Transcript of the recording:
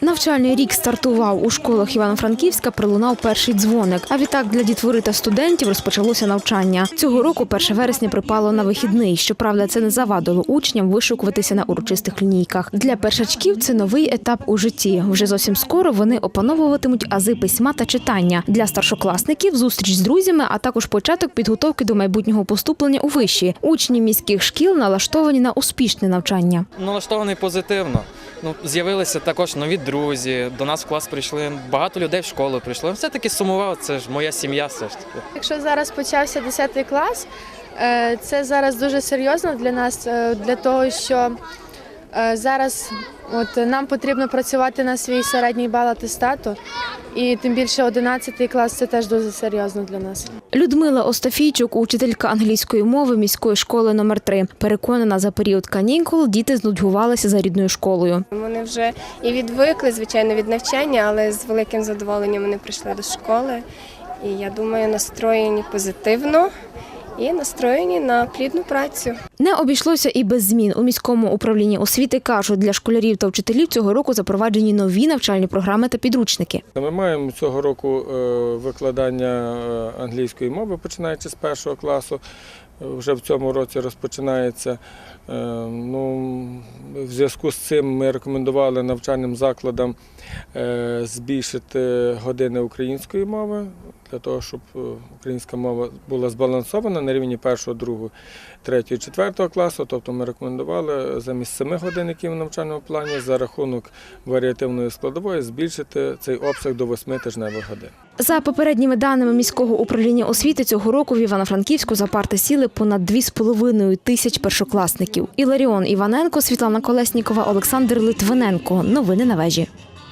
Навчальний рік стартував у школах Івано-Франківська. Пролунав перший дзвоник. А відтак для дітвори та студентів розпочалося навчання. Цього року 1 вересня припало на вихідний. Щоправда, це не завадило учням вишукуватися на урочистих лінійках. Для першачків це новий етап у житті. Вже зовсім скоро вони опановуватимуть ази письма та читання. Для старшокласників зустріч з друзями, а також початок підготовки до майбутнього поступлення у виші. Учні міських шкіл налаштовані на успішне навчання. налаштований позитивно. Ну, з'явилися також нові друзі. До нас в клас прийшли багато людей в школу прийшло. Все-таки сумував, це ж моя сім'я все ж таки. Якщо зараз почався 10 клас, е, це зараз дуже серйозно для нас, е, для того, що зараз от нам потрібно працювати на свій середній бал атестату, і тим більше 11 клас це теж дуже серйозно для нас. Людмила Остафійчук, учителька англійської мови міської школи номер 3 переконана, за період канікул діти знудьгувалися за рідною школою. Вони вже і відвикли, звичайно, від навчання, але з великим задоволенням вони прийшли до школи. І я думаю, настроєні позитивно і настроєні на плідну працю. Не обійшлося і без змін. У міському управлінні освіти кажуть, для школярів та вчителів цього року запроваджені нові навчальні програми та підручники. Ми маємо цього року е, викладання е, англійської мови, починаючи з першого класу. Е, Вже в цьому році розпочинається. Ну, в зв'язку з цим ми рекомендували навчальним закладам збільшити години української мови для того, щоб е, українська мова була збалансована на рівні першого, другого, третього, четвертого класу. Тобто ми рекомендували замість семи годин, які в навчальному плані, за рахунок варіативної складової збільшити цей обсяг до восьми тижневих годин. За попередніми даними міського управління освіти, цього року в Івано-Франківську за парти сіли понад 2,5 тисяч першокласників. Іларіон Іваненко, Світлана Колеснікова, Олександр Литвиненко. Новини на вежі.